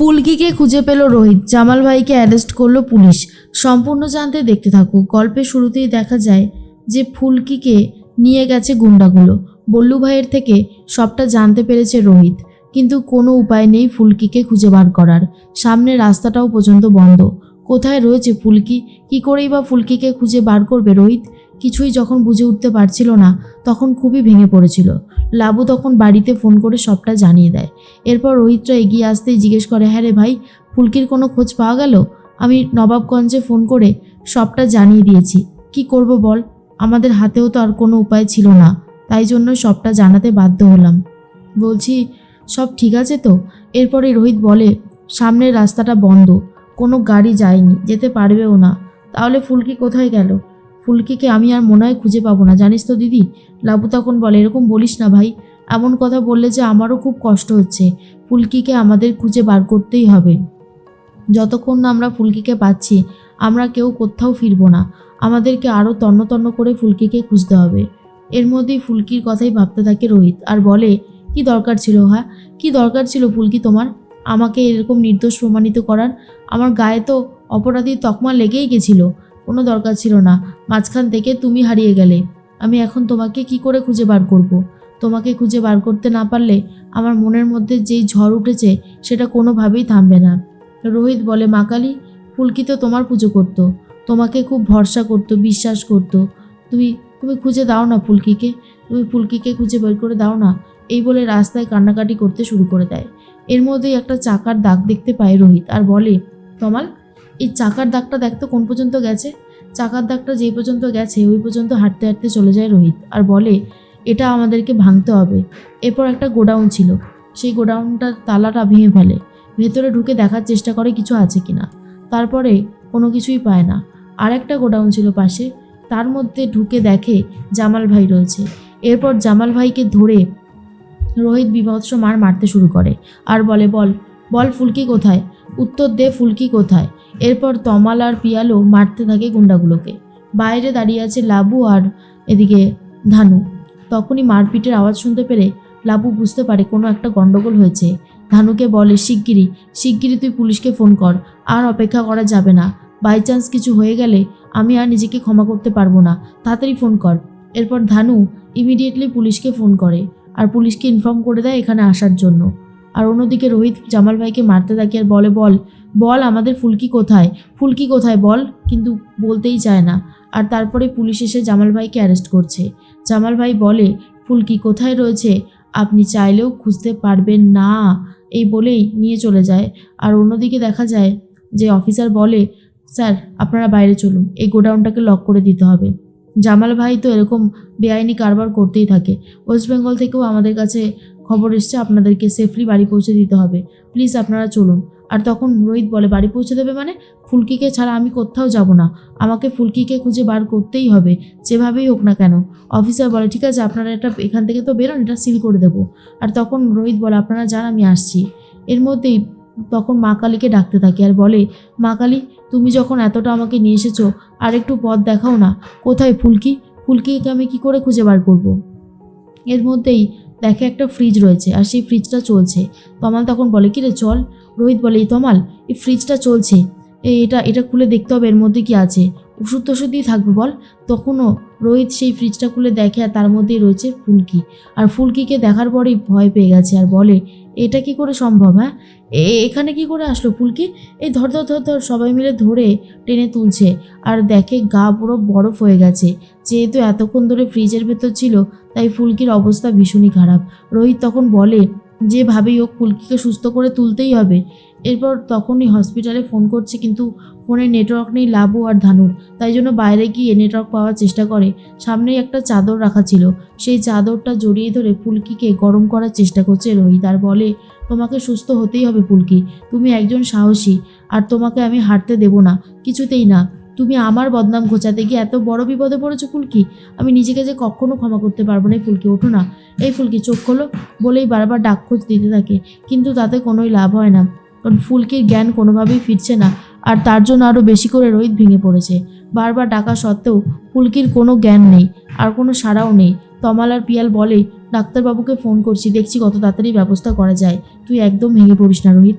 ফুলকিকে খুঁজে পেল রোহিত। জামাল ভাইকে অ্যারেস্ট করল পুলিশ। সম্পূর্ণ জানতে দেখতে থাকুক গল্পের শুরুতেই দেখা যায় যে ফুলকিকে নিয়ে গেছে গুন্ডাগুলো। বল্লু ভাইয়ের থেকে সবটা জানতে পেরেছে রোহিত। কিন্তু কোনো উপায় নেই ফুলকিকে খুঁজে বার করার। সামনের রাস্তাটাও পর্যন্ত বন্ধ। কোথায় রয়েছে ফুলকি? কি করেই বা ফুলকিকে খুঁজে বার করবে রোহিত? কিছুই যখন বুঝে উঠতে পারছিল না, তখন খুবই ভেঙে পড়েছিল। লাবু তখন বাড়িতে ফোন করে সবটা জানিয়ে দেয়। এরপর রোহিতরা এগিয়ে আসতেই জিজ্ঞেস করে হ্যাঁ রে ভাই, ফুলকির কোনো খোঁজ পাওয়া গেল? আমি নবাবগঞ্জে ফোন করে সবটা জানিয়ে দিয়েছি। কি করব বল? আমাদের হাতেও তো আর কোনো উপায় ছিল না। তাই জন্য সবটা জানাতে বাধ্য হলাম। বলছি, সব ঠিক আছে তো? এরপরে রোহিত বলে, সামনের রাস্তাটা বন্ধ। কোনো গাড়ি যায়নি, যেতে পারবেও না। তাহলে ফুলকি কোথায় গেল? ফুলকিকে আমি আর মনে হয় খুঁজে পাবো না। জানিস তো দিদি? লাবু তখন বলে, এরকম বলিস না ভাই। এমন কথা বললে যে আমারও খুব কষ্ট হচ্ছে। ফুলকিকে আমাদের খুঁজে বার করতেই হবে। যতক্ষণ না আমরা ফুলকিকে পাচ্ছি, আমরা কেউ কোথাও ফিরবো না। আমাদেরকে আরও তন্ন তন্ন করে ফুলকিকে খুঁজতে হবে। এর মধ্যেই ফুলকির কথাই ভাবতে থাকে রোহিত আর বলে, কি দরকার ছিল হ্যাঁ কি দরকার ছিল ফুলকি তোমার? আমাকে এরকম নির্দোষ প্রমাণিত করার? আমার গায়ে তো অপরাধীর তকমা লেগেই গেছিল। কোনো দরকার ছিল না। মাঝখান থেকে তুমি হারিয়ে গেলে। আমি এখন তোমাকে কি করে খুঁজে বার করব। তোমাকে খুঁজে বার করতে না পারলে আমার মনের মধ্যে যেই ঝড় উঠেছে সেটা কোনোভাবেই থামবে না। রোহিত বলে, মা কালী, ফুলকি তো তোমার পুজো করতো। তোমাকে খুব ভরসা করতো, বিশ্বাস করতো। তুমি তুমি খুঁজে দাও না ফুলকিকে। তুমি ফুলকিকে খুঁজে বের করে দাও না। এই বলে রাস্তায় কান্নাকাটি করতে শুরু করে দেয়। এর মধ্যেই একটা চাকার দাগ দেখতে পায় রোহিত আর বলে, তমাল এই চাকার দাগটা দেখতো কোন পর্যন্ত গেছে। চাকার দাগটা যেই পর্যন্ত গেছে, ওই পর্যন্ত হাঁটতে হাঁটতে চলে যায় রোহিত আর বলে, এটা আমাদেরকে ভাঙতে হবে। এরপর একটা গোডাউন ছিল। সেই গোডাউনটার তালাটা ভেঙে ফেলে। ভেতরে ঢুকে দেখার চেষ্টা করে কিছু আছে কিনা। তারপরে কোনো কিছুই পায় না। আর একটা গোডাউন ছিল পাশে। তার মধ্যে ঢুকে দেখে জামাল ভাই রয়েছে। এরপর জামাল ভাইকে ধরে রোহিত বিভৎস মার মারতে শুরু করে। আর বলে, বল বল ফুলকি কোথায়? উত্তর দে ফুলকি কোথায়? এরপর তমাল আর পিয়ালো মারতে থাকে গুন্ডাগুলোকে। বাইরে দাঁড়িয়ে আছে লাবু আর এদিকে ধানু। তখনই মারপিটের আওয়াজ শুনতে পেরে লাবু বুঝতে পারে কোনো একটা গন্ডগোল হয়েছে। ধানুকে বলে, শিগগিরই শিগগিরই তুই পুলিশকে ফোন কর, আর অপেক্ষা করা যাবে না। বাই চান্স কিছু হয়ে গেলে আমি আর নিজেকে ক্ষমা করতে পারব না। তাড়াতাড়ি ফোন কর। এরপর ধানু ইমিডিয়েটলি পুলিশকে ফোন করে, আর পুলিশকে ইনফর্ম করে দেয় এখানে আসার জন্য। আর অন্যদিকে রোহিত জামাল ভাইকে মারতে থাকে আর বলে, বল বল আমাদের ফুলকি কোথায়? ফুলকি কোথায় বল? কিন্তু বলতেই চায় না। আর তারপরে পুলিশ এসে জামাল ভাইকে অ্যারেস্ট করছে। জামাল ভাই বলে, ফুলকি কোথায় রয়েছে? আপনি চাইলেও খুঁজতে পারবেন না। এই বলেই নিয়ে চলে যায়। আর অন্যদিকে দেখা যায় যে অফিসার বলে, স্যার, আপনারা বাইরে চলুন। এই গোডাউনটাকে লক করে দিতে হবে। জামাল ভাই তো এরকম বেআইনি কারবার করতেই থাকে। ওয়েস্ট বেঙ্গল থেকেও আমাদের কাছে খবর এসছে, আপনাদেরকে সেফলি বাড়ি পৌঁছে দিতে হবে। প্লিজ আপনারা চলুন। আর তখন রোহিত বলে, বাড়ি পৌঁছে দেবে মানে? ফুলকিকে ছাড়া আমি কোথাও যাব না। আমাকে ফুলকিকে খুঁজে বার করতেই হবে, যেভাবেই হোক না কেন। অফিসার বলে, ঠিক আছে, আপনারা এটা এখান থেকে তো বেরোন, এটা সিল করে দেবো। আর তখন রোহিত বলে, আপনারা যান, আমি আসছি। এর মধ্যেই তখন মা কালীকে ডাকতে থাকে আর বলে, মা কালী, তুমি যখন এতটা আমাকে নিয়ে এসেছ, আর একটু পথ দেখাও না। কোথায় ফুলকি? ফুলকিকে আমি কি করে খুঁজে বার করব। এর মধ্যেই দেখে একটা ফ্রিজ রয়েছে আর সেই ফ্রিজটা চলছে। তমাল তখন বলে, কি রে, চল। রোহিত বলে, এই তমাল, এই ফ্রিজটা চলছে। এটা এটা খুলে দেখতে হবে, এর মধ্যে কি আছে। ওষুধ টষুধই থাকবে বল। তখনও রোহিত সেই ফ্রিজটা খুলে দেখে আর তার মধ্যেই রয়েছে ফুলকি। আর ফুলকিকে দেখার পরেই ভয় পেয়ে গেছে আর বলে এটা কি করে সম্ভব হ্যাঁ? এখানে কি করে আসলো পুলকি এই ধর ধর ধর ধর, সবাই মিলে ধরে টেনে তুলছে। আর দেখে গা পুরো বরফ হয়ে গেছে। যেহেতু এতক্ষণ ধরে ফ্রিজের ভেতর ছিল, তাই ফুলকির অবস্থা ভীষণই খারাপ। রোহিত তখন বলে, যেভাবেই হোক ফুলকিকে সুস্থ করে তুলতেই হবে। এরপর তখনই হসপিটালে ফোন করছে, কিন্তু ফোনে নেটওয়ার্ক নেই লাবু আর ধানুর। তাই জন্য বাইরে গিয়ে নেটওয়ার্ক পাওয়ার চেষ্টা করে। সামনেই একটা চাদর রাখা ছিল। সেই চাদরটা জড়িয়ে ধরে ফুলকিকে গরম করার চেষ্টা করছে রোহিত আর বলে, তোমাকে সুস্থ হতেই হবে ফুলকি। তুমি একজন সাহসী। আর তোমাকে আমি হারতে দেব না। কিছুতেই না। তুমি আমার বদনাম ঘোচাতে গিয়ে এত বড় বিপদে পড়েছো ফুলকি। আমি নিজেকে যে কখনো ক্ষমা করতে পারব না ফুলকি, ওঠো না। এই ফুলকি, চোখ খোলো। বলেই বারবার ডাক খোঁজ দিতে থাকে। কিন্তু তাতে কোনোই লাভ হয় না। কারণ ফুলকির জ্ঞান কোনোভাবেই ফিরছে না। আর তার জন্য আরও বেশি করে রোহিত ভেঙে পড়েছে। বারবার ডাকা সত্ত্বেও ফুলকির কোনো জ্ঞান নেই, আর কোনো সাড়াও নেই। তমাল আর পিয়াল বলে, ডাক্তারবাবুকে ফোন করছি, দেখছি কত তাড়াতাড়ি ব্যবস্থা করা যায়। তুই একদম ভেঙে পড়িস না রোহিত।